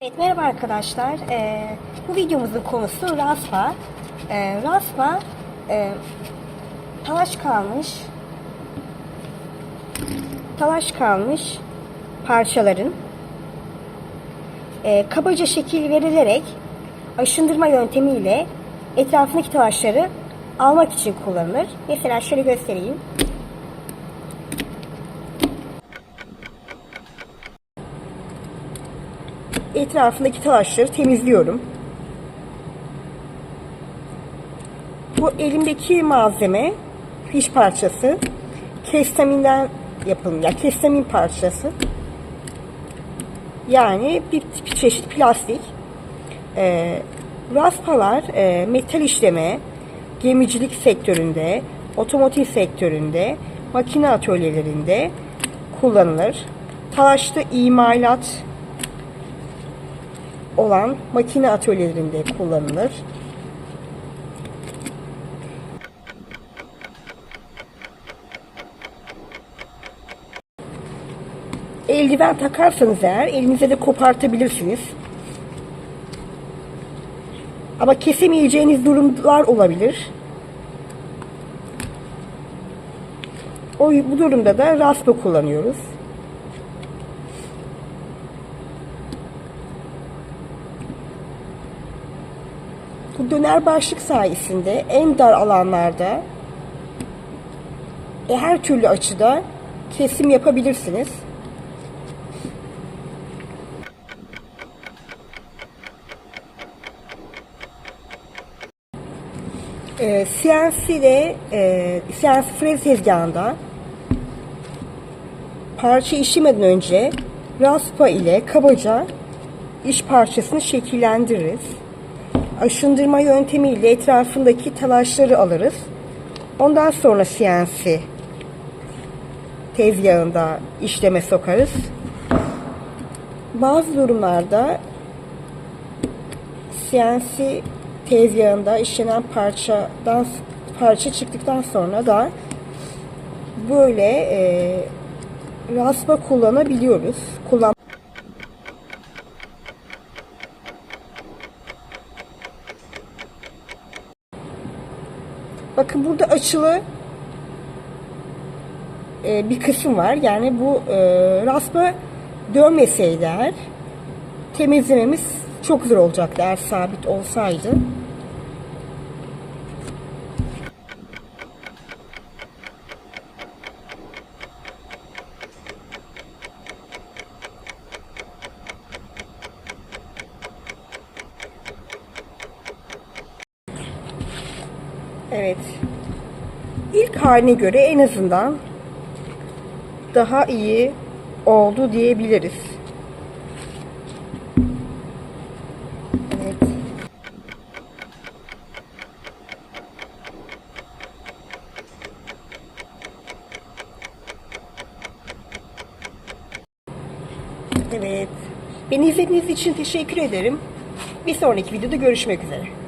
Evet, merhaba arkadaşlar. Ee, bu videomuzun konusu raspa. Ee, raspa e, talaş kalmış talaş kalmış parçaların e, kabaca şekil verilerek aşındırma yöntemiyle etrafındaki talaşları almak için kullanılır. Mesela şöyle göstereyim. Etrafındaki talaşları temizliyorum. Bu elimdeki malzeme fiş parçası kestaminden yapılmış. Yani kestamin parçası. Yani bir, bir çeşit plastik. Ee, raspalar e, metal işleme, gemicilik sektöründe, otomotiv sektöründe, makine atölyelerinde kullanılır. Talaşlı imalat olan makine atölyelerinde kullanılır. Eldiven takarsanız eğer elinize de kopartabilirsiniz. Ama kesemeyeceğiniz durumlar olabilir. O, bu durumda da raspa kullanıyoruz. Bu döner başlık sayesinde en dar alanlarda e, her türlü açıda kesim yapabilirsiniz. E, CNC'de e, CNC frez tezgahında parça işlemeden önce raspa ile kabaca iş parçasını şekillendiririz aşındırma yöntemiyle etrafındaki talaşları alırız. Ondan sonra CNC tezgahında işleme sokarız. Bazı durumlarda CNC tezgahında işlenen parçadan parça çıktıktan sonra da böyle e, raspa kullanabiliyoruz. Kullan Bakın burada açılı e, bir kısım var. Yani bu e, raspa dönmeseydi eğer temizlememiz çok zor olacaktı eğer sabit olsaydı. Evet. İlk haline göre en azından daha iyi oldu diyebiliriz. Evet. Evet. Beni izlediğiniz için teşekkür ederim. Bir sonraki videoda görüşmek üzere.